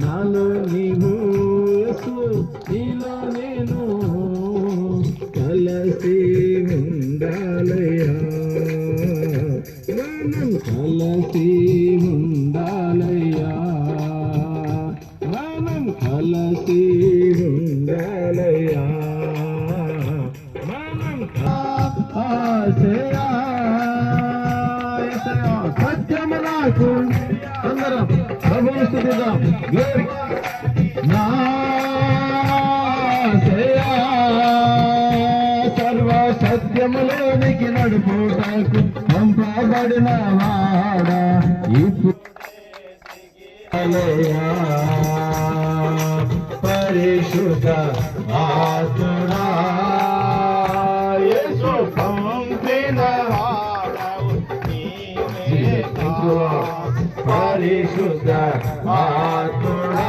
నాలో నీవు యేసు నీలో నేను కలసి ఉండాలయ్యా మనం కలసి ఉండాలయ్యా మనం కలసి ఉండాలయ్యా మనం ఆశయా సత్యము నాకు అందరం ప్రభువు స్థుతిద్దాం Glory. నా సర్వ సత్యములోనికి నడుపుటకు పంపబడిన వాడా ఇప్పుడు పరిశుద్ధ ఆత్మ పరిశుద్ధ ఆత్మనా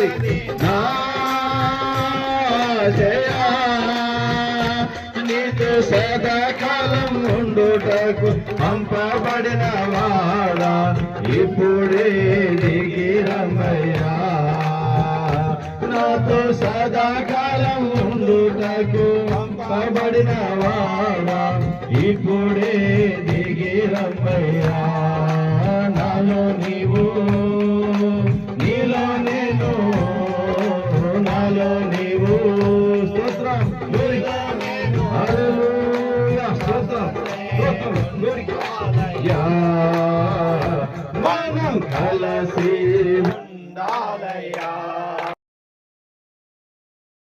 ఏకమవ్వాలని సదాకాలం ఉండుటకు పంపబడిన వాడా ఇప్పుడే దిగిరమయ్యా. నాతో సదాకాలం ఉండుటకు పంపబడిన వాడా ఇప్పుడే దిగిరమయ్యా. నాలో నీవు glory, hallelujah, stotram, stotram, glory, ya, manam,